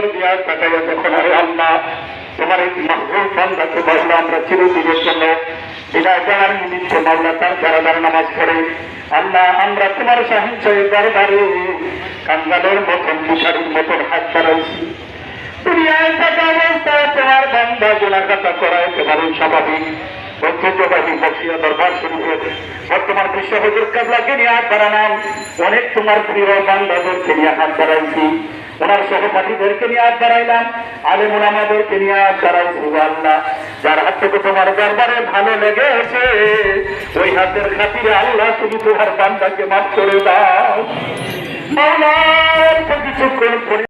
দুনিয়ার তাকাইয়া যখন আরে আল্লাহ, তোমার এই মাহবুব বান্দাকে বলল আমরা চিরদিনের জন্য বিদায় দেওয়ার নিমিত্ত মাল্লা তার যারা যারা নামাজ পড়ে। আল্লাহ, আমরা তোমার সাহায্য দরবারে কাঙ্গালের মতন বিশারির মতন হাত বাড়াইছি স্বাভাবিক। ঐতিহ্যবাহী দরবার শরীফের বর্তমান বিশ্ব হজুর নিয়ে হাত অনেক তোমার প্রিয় বান্দাদেরকে নিয়ে হাত বাড়াইছি। ওনার সহপাঠীদেরকে নিয়ে আজ দাঁড়াইলাম আলে মোলামাদেরকে নিয়ে আজ দাঁড়াই আল্লাহ যার হাত থেকে তোমার দরবারে ভালো লেগেছে, ওই হাতের খাতিরে আল্লাহ তুমি তোমার বান্দাকে মাফ করে দাও। করে। কিছুক্ষণ